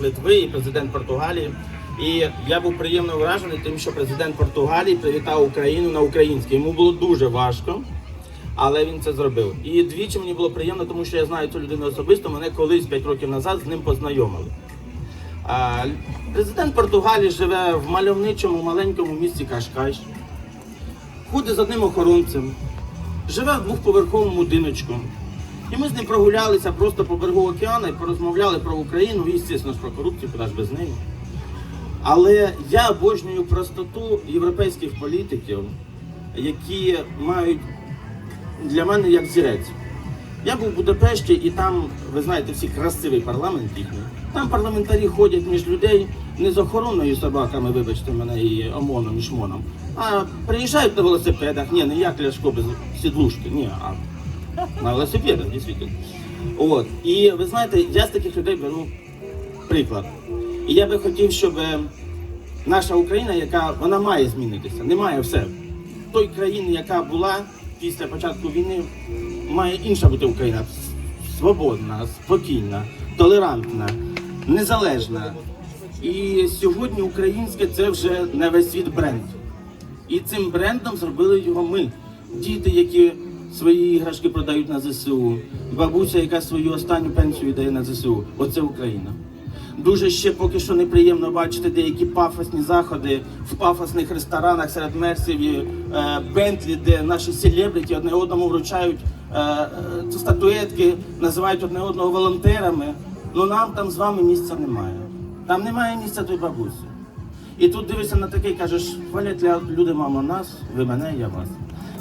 Литви і президент Португалії. І я був приємно вражений тим, що президент Португалії привітав Україну на українській. Йому було дуже важко, але він це зробив. І двічі мені було приємно, тому що я знаю цю людину особисто. Мене колись 5 років назад з ним познайомили. Президент Португалії живе в мальовничому маленькому місті Кашкаш. Ходить з одним охоронцем, живе в двохповерховому будиночку. І ми з ним прогулялися просто по берегу океану і порозмовляли про Україну і, звісно про корупцію, куди ж без неї. Але я обожнюю простоту європейських політиків, які мають для мене як зірець. Я був в Будапешті, і там, ви знаєте, всі красивий парламент їхній. Там парламентарі ходять між людей не з охороною собаками, вибачте мене, і ОМОНом, і шмоном, а приїжджають на велосипедах, ні, не як Ляшко без сідлушки, ні, а на велосипедах, дійсно. От. І ви знаєте, я з таких людей беру приклад. І я би хотів, щоб наша Україна, яка вона має змінитися, немає все. Той країни, яка була після початку війни, має інша бути Україна. Свободна, спокійна, толерантна, незалежна. І сьогодні українське це вже не весь світ бренд. І цим брендом зробили його ми. Діти, які свої іграшки продають на ЗСУ, бабуся, яка свою останню пенсію дає на ЗСУ. Оце Україна. Дуже ще поки що неприємно бачити деякі пафосні заходи в пафосних ресторанах серед мерсів і е, Бентлі, де наші селебриті одне одному вручають е, е, статуетки, називають одне одного волонтерами. Ну нам там з вами місця немає. Там немає місця той бабусі. І тут дивишся на таке і кажеш, хвалять люди, мамо, нас, ви мене, я вас.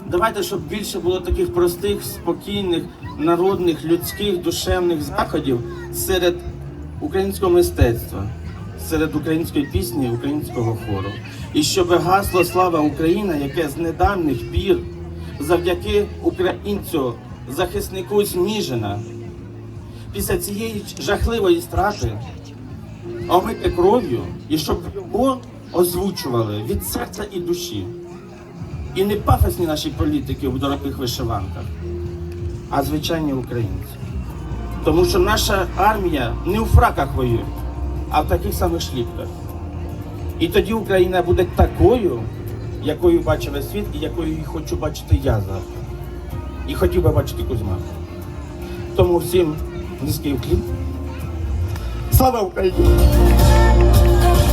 Давайте, щоб більше було таких простих, спокійних, народних, людських, душевних заходів серед українського мистецтва, серед української пісні, українського хору. І щоб гасло Слава Україна, яке з недавніх пір завдяки українцю, захиснику Сніжина, після цієї жахливої страти омити кров'ю і щоб його озвучували від серця і душі. І не пафосні наші політики в дорогих вишиванках, а звичайні українці. Тому що наша армія не у фраках воює, а в таких самих шліпках. І тоді Україна буде такою, якою бачив світ, і якою її хочу бачити я завтра. І хотів би бачити Кузьма. Тому всім низький вклін. Слава Україні!